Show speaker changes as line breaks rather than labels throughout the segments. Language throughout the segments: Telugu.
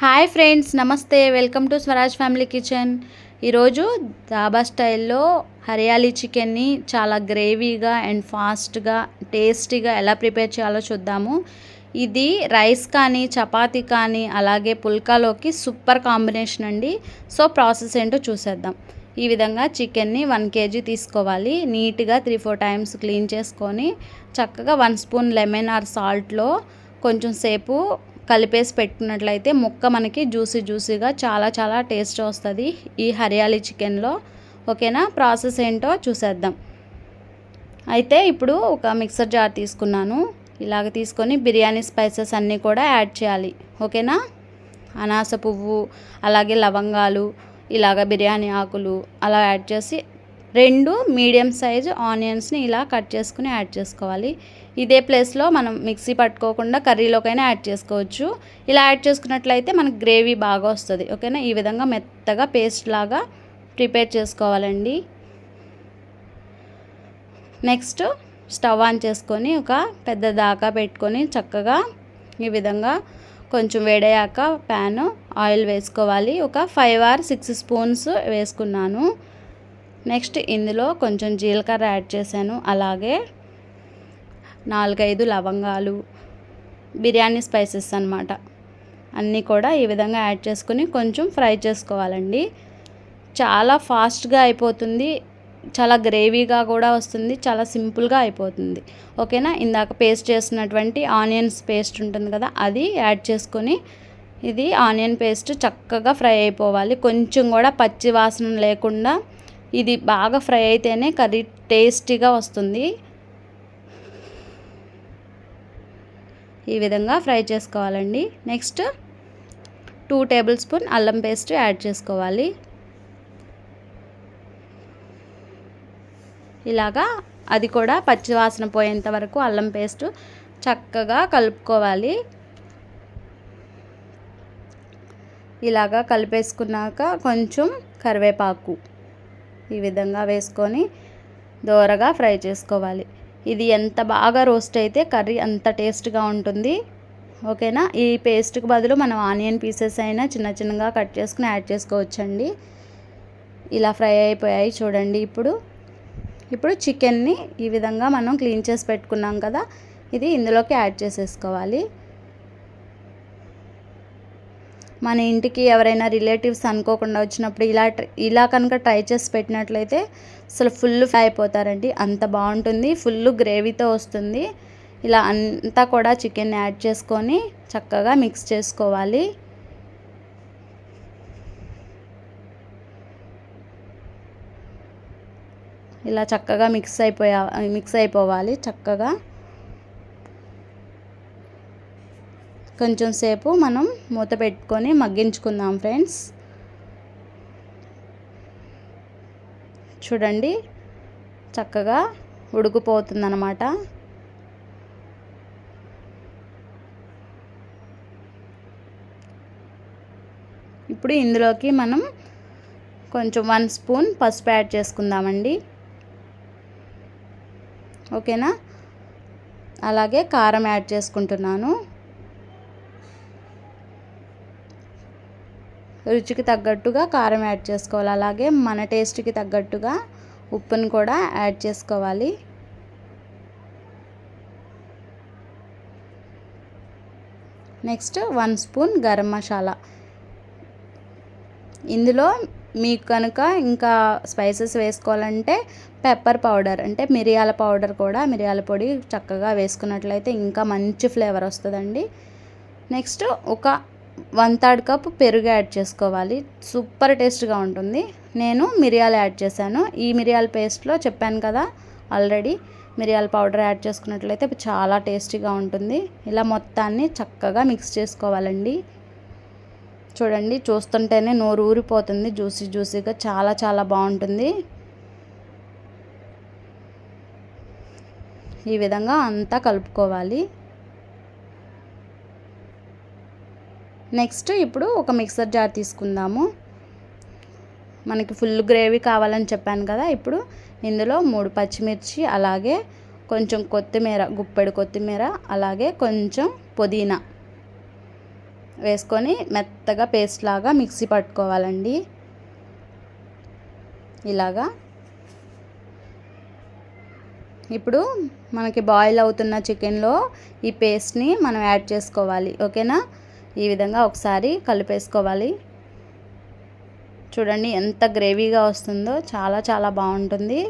హాయ్ ఫ్రెండ్స్ నమస్తే. Welcome to Swaraj family kitchen. ఈరోజు దాబా స్టైల్లో హరియాలీ చికెన్ని చాలా గ్రేవీగా అండ్ ఫాస్ట్గా టేస్టీగా ఎలా ప్రిపేర్ చేయాలో చూద్దాము. ఇది రైస్ కానీ చపాతీ కానీ అలాగే పుల్కాలోకి సూపర్ కాంబినేషన్ అండి. సో ప్రాసెస్ ఏంటో చూసేద్దాం. ఈ విధంగా చికెన్ని వన్ కేజీ తీసుకోవాలి. నీట్గా త్రీ ఫోర్ టైమ్స్ క్లీన్ చేసుకొని చక్కగా వన్ స్పూన్ లెమన్ ఆర్ సాల్ట్లో కొంచెం సేపు కలిపేసి పెట్టుకున్నట్లయితే ముక్క మనకి జ్యూసీ జ్యూసీగా చాలా చాలా టేస్ట్ వస్తుంది. ఈ హరియాలీ చికెన్లో ఓకేనా? ప్రాసెస్ ఏంటో చూసేద్దాం. అయితే ఇప్పుడు ఒక మిక్సర్ జార్ తీసుకున్నాను. ఇలాగ తీసుకొని బిర్యానీ స్పైసెస్ అన్నీ కూడా యాడ్ చేయాలి. ఓకేనా? అనాస పువ్వు అలాగే లవంగాలు ఇలాగ బిర్యానీ ఆకులు అలా యాడ్ చేసి రెండు మీడియం సైజు ఆనియన్స్ని ఇలా కట్ చేసుకుని యాడ్ చేసుకోవాలి. ఇదే ప్లేస్లో మనం మిక్సీ పట్టుకోకుండా కర్రీలోకైనా యాడ్ చేసుకోవచ్చు. ఇలా యాడ్ చేసుకున్నట్లయితే మనకు గ్రేవీ బాగా వస్తుంది. ఓకేనా? ఈ విధంగా మెత్తగా పేస్ట్ లాగా ప్రిపేర్ చేసుకోవాలండి. నెక్స్ట్ స్టవ్ ఆన్ చేసుకొని ఒక పెద్ద దాకా పెట్టుకొని చక్కగా ఈ విధంగా కొంచెం వేడయ్యాక ప్యాన్ ఆయిల్ వేసుకోవాలి. ఒక ఫైవ్ ఆర్ సిక్స్ స్పూన్స్ వేసుకున్నాను. నెక్స్ట్ ఇందులో కొంచెం జీలకర్ర యాడ్ చేశాను. అలాగే నాలుగైదు లవంగాలు బిర్యానీ స్పైసెస్ అనమాట అన్నీ కూడా ఈ విధంగా యాడ్ చేసుకుని కొంచెం ఫ్రై చేసుకోవాలండి. చాలా ఫాస్ట్గా అయిపోతుంది. చాలా గ్రేవీగా కూడా వస్తుంది. చాలా సింపుల్గా అయిపోతుంది. ఓకేనా? ఇందాక పేస్ట్ చేసినటువంటి ఆనియన్స్ పేస్ట్ ఉంటుంది కదా అది యాడ్ చేసుకొని ఇది ఆనియన్ పేస్ట్ చక్కగా ఫ్రై అయిపోవాలి. కొంచెం కూడా పచ్చి వాసన లేకుండా ఇది బాగా ఫ్రై అయితేనే కర్రీ టేస్టీగా వస్తుంది. ఈ విధంగా ఫ్రై చేసుకోవాలండి. నెక్స్ట్ టూ టేబుల్ స్పూన్ అల్లం పేస్ట్ యాడ్ చేసుకోవాలి. ఇలాగా అది కూడా పచ్చివాసన పోయేంత వరకు అల్లం పేస్ట్ చక్కగా కలుపుకోవాలి. ఇలాగా కలిపేసుకున్నాక కొంచెం కరివేపాకు ఈ విధంగా వేసుకొని దోరగా ఫ్రై చేసుకోవాలి. ఇది ఎంత బాగా రోస్ట్ అయితే కర్రీ అంత టేస్ట్గా ఉంటుంది. ఓకేనా? ఈ పేస్ట్కి బదులు మనం ఆనియన్ పీసెస్ అయినా చిన్న చిన్నగా కట్ చేసుకుని యాడ్ చేసుకోవచ్చండి. ఇలా ఫ్రై అయిపోయాయి చూడండి ఇప్పుడు. ఇప్పుడు చికెన్ని ఈ విధంగా మనం క్లీన్ చేసి పెట్టుకున్నాం కదా ఇది ఇందులోకి యాడ్ చేసేసుకోవాలి. మన ఇంటికి ఎవరైనా రిలేటివ్స్ అనుకోకుండా వచ్చినప్పుడు ఇలా ఇలా కనుక ట్రై చేసి పెట్టినట్లయితే అసలు ఫుల్ ఫ్రై అయిపోతారండి. అంత బాగుంటుంది. ఫుల్ గ్రేవీతో వస్తుంది. ఇలా అంతా కూడా చికెన్ యాడ్ చేసుకొని చక్కగా మిక్స్ చేసుకోవాలి. ఇలా చక్కగా మిక్స్ అయిపోయా మిక్స్ అయిపోవాలి చక్కగా. కొంచెం సేపు మనం మూత పెట్టుకొని మగ్గించుకుందాం ఫ్రెండ్స్. చూడండి చక్కగా ఉడికిపోతుందన్నమాట. ఇప్పుడు ఇందులోకి మనం కొంచెం వన్ స్పూన్ పసుపు యాడ్ చేసుకుందామండి. ఓకేనా? అలాగే కారం యాడ్ చేసుకుంటున్నాను. రుచికి తగ్గట్టుగా కారం యాడ్ చేసుకోవాలి. అలాగే మన టేస్ట్కి తగ్గట్టుగా ఉప్పును కూడా యాడ్ చేసుకోవాలి. Next one spoon garam masala. ఇందులో మీకు కనుక ఇంకా స్పైసెస్ వేసుకోవాలంటే పెప్పర్ పౌడర్ అంటే మిరియాల పౌడర్ కూడా మిరియాల పొడి చక్కగా వేసుకున్నట్లయితే ఇంకా మంచి ఫ్లేవర్ వస్తుందండి. నెక్స్ట్ ఒక వన్ థర్డ్ కప్ పెరుగు యాడ్ చేసుకోవాలి. సూపర్ టేస్ట్గా ఉంటుంది. నేను మిరియాలు యాడ్ చేశాను. ఈ మిరియాల పేస్ట్లో చెప్పాను కదా ఆల్రెడీ మిరియాల పౌడర్ యాడ్ చేసుకున్నట్లయితే చాలా టేస్టీగా ఉంటుంది. ఇలా మొత్తాన్ని చక్కగా మిక్స్ చేసుకోవాలండి. చూడండి చూస్తుంటేనే నోరు ఊరిపోతుంది. జ్యూసీ జ్యూసీగా చాలా చాలా బాగుంటుంది. ఈ విధంగా అంతా కలుపుకోవాలి. నెక్స్ట్ ఇప్పుడు ఒక మిక్సర్ జార్ తీసుకుందాము. మనకి ఫుల్ గ్రేవీ కావాలని చెప్పాను కదా ఇప్పుడు ఇందులో మూడు పచ్చిమిర్చి అలాగే కొంచెం కొత్తిమీర గుప్పెడు కొత్తిమీర అలాగే కొంచెం పుదీనా వేసుకొని మెత్తగా పేస్ట్ లాగా మిక్సీ పట్టుకోవాలండి. ఇలాగా. ఇప్పుడు మనకి బాయిల్ అవుతున్న చికెన్లో ఈ పేస్ట్ని మనం యాడ్ చేసుకోవాలి ఓకేనా? ఈ విధంగా ఒకసారి కలిపేసుకోవాలి. చూడండి ఎంత గ్రేవీగా వస్తుందో చాలా చాలా బాగుంటుంది.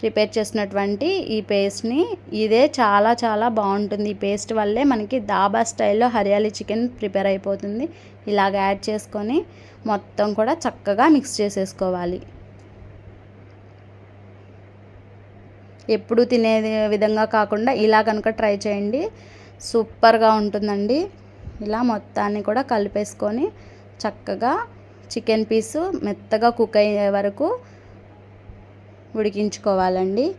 ప్రిపేర్ చేసినటువంటి ఈ పేస్ట్ని ఇదే చాలా చాలా బాగుంటుంది. ఈ పేస్ట్ వల్లే మనకి దాబా స్టైల్లో హరియాలి చికెన్ ప్రిపేర్ అయిపోతుంది. ఇలాగ యాడ్ చేసుకొని మొత్తం కూడా చక్కగా మిక్స్ చేసేసుకోవాలి. ఎప్పుడు తినే విధంగా కాకుండా ఇలా కనుక ట్రై చేయండి. సూపర్గా ఉంటుందండి. ఇలా మొత్తాన్ని కూడా కలిపేసుకొని చక్కగా చికెన్ పీసు మెత్తగా కుక్ అయ్యే వరకు ఉడికించుకోవాలండి.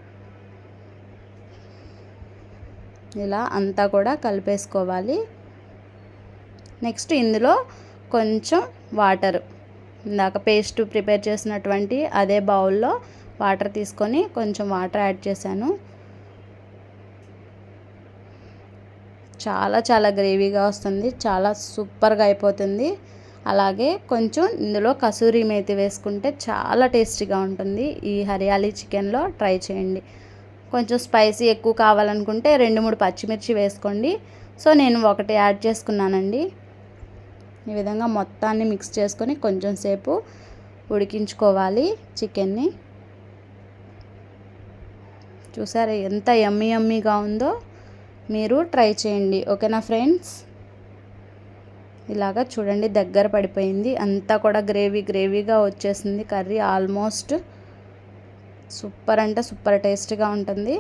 ఇలా అంతా కూడా కలిపేసుకోవాలి. నెక్స్ట్ ఇందులో కొంచెం వాటర్. ఇందాక పేస్ట్ ప్రిపేర్ చేసినటువంటి అదే బౌల్లో వాటర్ తీసుకొని కొంచెం వాటర్ యాడ్ చేశాను. చాలా చాలా గ్రేవీగా వస్తుంది. చాలా సూపర్గా అయిపోతుంది. అలాగే కొంచెం ఇందులో కసూరి మేతి వేసుకుంటే చాలా టేస్టీగా ఉంటుంది. ఈ హరియాలీ చికెన్లో ట్రై చేయండి. కొంచెం స్పైసీ ఎక్కువ కావాలనుకుంటే రెండు మూడు పచ్చిమిర్చి వేసుకోండి. సో నేను ఒకటి యాడ్ చేసుకున్నానండి. ఈ విధంగా మొత్తాన్ని మిక్స్ చేసుకొని కొంచెం సేపు ఉడికించుకోవాలి చికెన్ని. చూసారా ఎంత యమ్మీ యమ్మీగా ఉందో? మీరు ట్రై చేయండి. ఓకేనా ఫ్రెండ్స్ ఇలాగా చూడండి దగ్గర పడిపోయింది. అంతా కూడా గ్రేవీ గ్రేవీగా వచ్చేసింది కర్రీ. ఆల్మోస్ట్ సూపర్ అంటే సూపర్ టేస్ట్గా ఉంటుంది.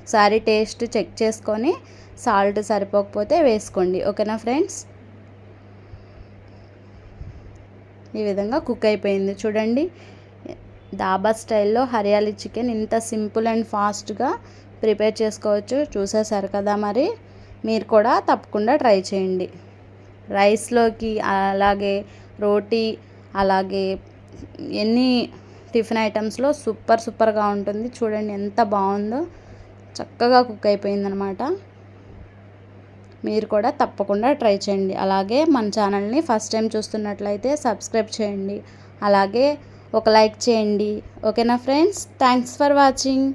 ఒకసారి టేస్ట్ చెక్ చేసుకొని సాల్ట్ సరిపోకపోతే వేసుకోండి. ఓకేనా ఫ్రెండ్స్ ఈ విధంగా కుక్ అయిపోయింది. చూడండి దాబా స్టైల్లో హరియాలి చికెన్ ఇంత సింపుల్ అండ్ ఫాస్ట్గా ప్రిపేర్ చేసుకోవచ్చు. చూసేసారు కదా మరి? మీరు కూడా తప్పకుండా ట్రై చేయండి. రైస్లోకి అలాగే రోటీ అలాగే ఎన్ని టిఫిన్ ఐటమ్స్లో సూపర్ సూపర్గా ఉంటుంది. చూడండి ఎంత బాగుందో. చక్కగా కుక్ అయిపోయిందనమాట. మీరు కూడా తప్పకుండా ట్రై చేయండి. అలాగే మన ఛానల్ని ఫస్ట్ టైం చూస్తున్నట్లయితే సబ్స్క్రైబ్ చేయండి. అలాగే ఒక లైక్ చేయండి. ఓకేనా ఫ్రెండ్స్? Thanks for watching.